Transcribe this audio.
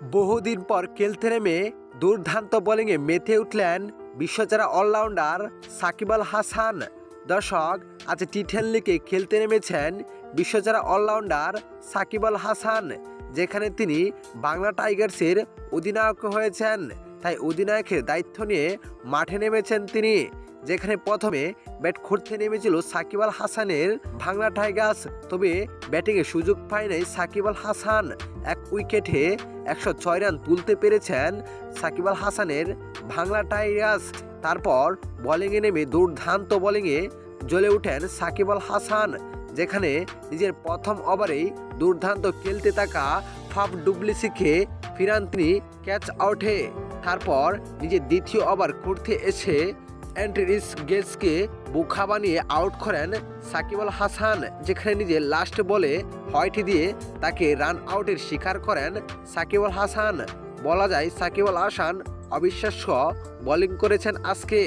বহুদিন পর খেলতে নেমে দুর্দান্ত বোলিংয়ে মেতে উঠলেন বিশ্বচারা অলরাউন্ডার সাকিব আল হাসান। দর্শক, আজ টি টেন লিগে খেলতে নেমেছেন বিশ্বচারা অলরাউন্ডার সাকিব আল হাসান, যেখানে তিনি বাংলা টাইগার্সের অধিনায়ক হয়েছেন। তাই অধিনায়কের দায়িত্ব নিয়ে মাঠে নেমেছেন তিনি, যেখানে প্রথমে ব্যাট করতে নেমেছিল সাকিব আল হাসানের বাংলা টাইগার্স। তবে ব্যাটিংয়ে সুযোগ পায় নাই সাকিব আল হাসান এক উইকেটে একশো ছয় রান তুলতে পেরেছেন সাকিব আল হাসানের বাংলা টাইগার্স। তারপর বোলিংয়ে নেমে দুর্দান্ত বোলিংয়ে জ্বলে ওঠেন সাকিব আল হাসান, যেখানে নিজের প্রথম ওভারেই দুর্দান্ত খেলতে থাকা ফাফ ডুবলিসিকে ফিরান তিনি ক্যাচ আউটে। তারপর নিজের দ্বিতীয় ওভার করতে এসে অ্যান্ট্রিস গেটসকে বোখা বানিয়ে আউট করেন সাকিব আল হাসান, যেখানে নিজের লাস্ট বলে হয়টি দিয়ে তাকে রান আউটের শিকার করেন সাকিব আল হাসান। বলা যায় সাকিব আল হাসান অবিশ্বাস্য বোলিং করেছেন আজকে।